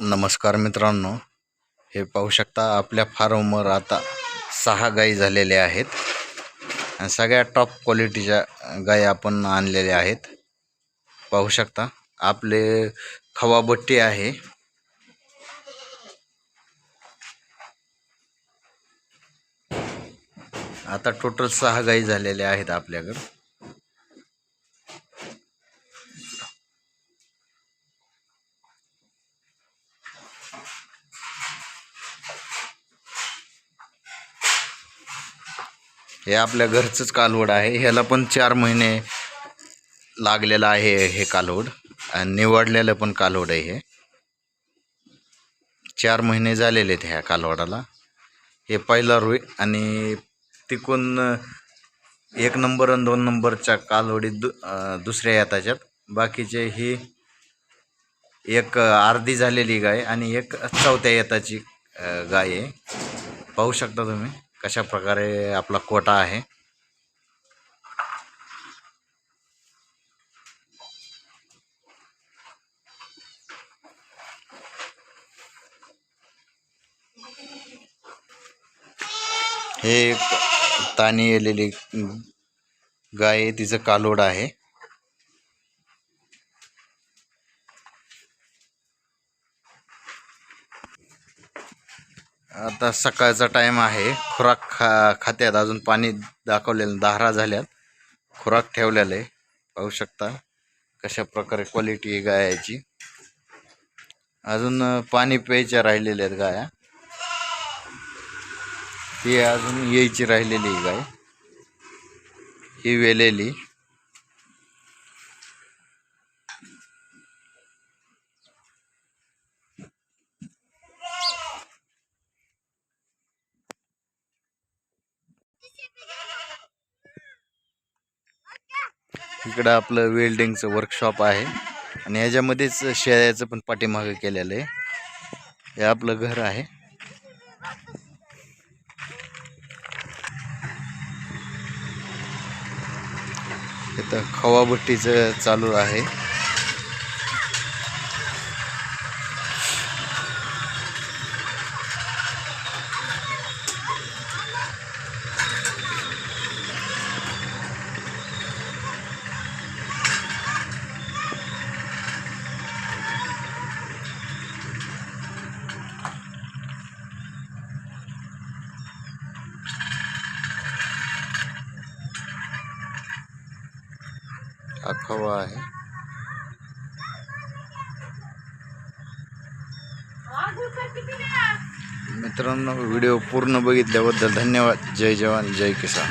नमस्कार मित्रांनो हे पाहू शकता आपल्या फार्मवर आता सहा गाई झालेल्या आहेत. आणि सगळ्या टॉप क्वालिटीच्या गाई आपण आणलेल्या आहेत. पाहू शकता आपले खवाबट्टी आहे. आता टोटल सहा गाई झालेल्या आहेत आपल्याकडं. हे आपल्या घरचंच कालवड आहे. ह्याला पण चार महिने लागलेलं आहे हे कालवड. आणि निवडलेलं पण कालवड आहे हे. चार महिने झालेले आहेत ह्या कालवडाला. हे पहिला रुई आणि तिकून एक नंबर आणि दोन नंबरच्या कालवडीत दु दुसऱ्या येताच्यात बाकीचे ही एक अर्धी झालेली गाय आणि एक चौथ्या येताची गाय आहे. पाहू शकता तुम्ही. कशा प्रकारे आपला कोटा आहे. हे तानी ताणी येलेली गाय तिचं कालोड आहे. आता सकाळचा टाईम आहे. खुराक खा खात्यात अजून पाणी दाखवलेलं दहारा झाल्यात. खुराक ठेवलेलं आहे. पाहू शकता कशा प्रकारे क्वालिटी आहे गायाची. अजून पाणी प्यायच्या राहिलेल्या आहेत गाया. ती अजून यायची राहिलेली आहे गाय. ही वेलेली. इकडं आपलं वेल्डिंगचं वर्कशॉप आहे. आणि ह्याच्यामध्येच शेळ्याचं पण पाठीमागं केलेलं आहे. हे आपलं घर आहे. इथं खवाभट्टीचं चालू आहे. हा आहे. मित्रांनो व्हिडिओ पूर्ण बघितल्याबद्दल धन्यवाद. जय जवान जय किसान.